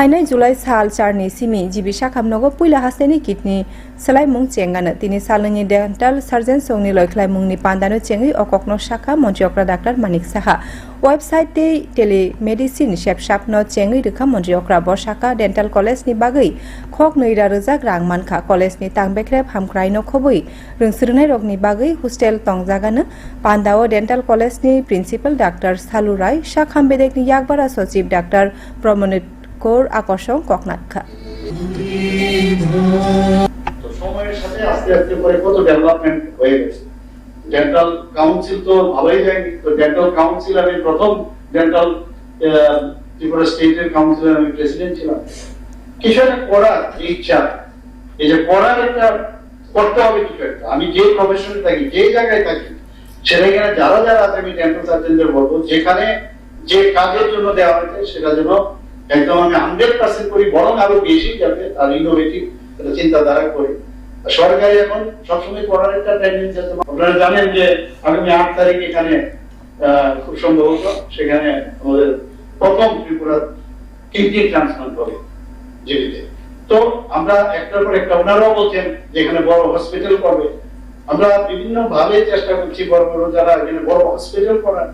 হাইনাই July সাল চারনি সিমি জিবি সাখামনগ পুইলা হাসেনি কিডনি। সেলাই মুং চেঙ্গানো। তিনি সালনি ডেন্টাল সার্জেন সৌনি লয়খলাই মুংনি পান্দানো চেঙ্গি অককন শাখা মন্ত্রী অক্রা ডাক্তার মানিক সাহা। ওয়েবসাইটে টেলিমেডিসিন সেব সাপন চেঙ্গি রেখা মন্ত্রী অক্রা বসাকা ডেন্টাল কলেজ নি বাগৈ খক নৈরা রোজা গ্রাং মানখা কলেজ নি কলেজনি তাংবেখ্রে ফামক্রাইনো খবৈ রংসিরনাই রগনি বাগৈ হোস্টেল টংজাগান পান্ডা ও ডেন্টাল কলেজ নি প্রিন্সিপাল ডাক্তার সালু রায়। শাখাম বেদেক নি ইয়াকবারা সচিব ডাক্তার প্রমোদ কোর আকর্ষণ কাউন্সিল আমি ইচ্ছা। এই যে একটা আমি যে প্রফেশনে থাকি, যে জায়গায় থাকি, সেখানে যারা যারা আছে, আমি ডেন্টাল সার্জনদের বলব, যেখানে যে কাজের জন্য দেওয়া হয়েছে সেটা যেন একদম আমি হান্ড্রেড পার্সেন্ট করি, বরং আরও বেশি যাতে আর ইনোভেটিভ চিন্তাধারা করি। সরকারি এখন সবসময় করার একটা টেন্ডেন্সি আছে। আপনারা জানেন যে আগামী আট তারিখ এখানে খুব সম্ভবত সেখানে আমাদের প্রথম ত্রিপুরা কিডনি ট্রান্সপ্লান্ট হবে জীবিতে তো আমরা একটার পর একটা, ওনারাও বলছেন যে এখানে বড় হসপিটাল করবে। আমরা বিভিন্ন ভাবে চেষ্টা করছি বড় বড় যারা এখানে বড় হসপিটাল করার।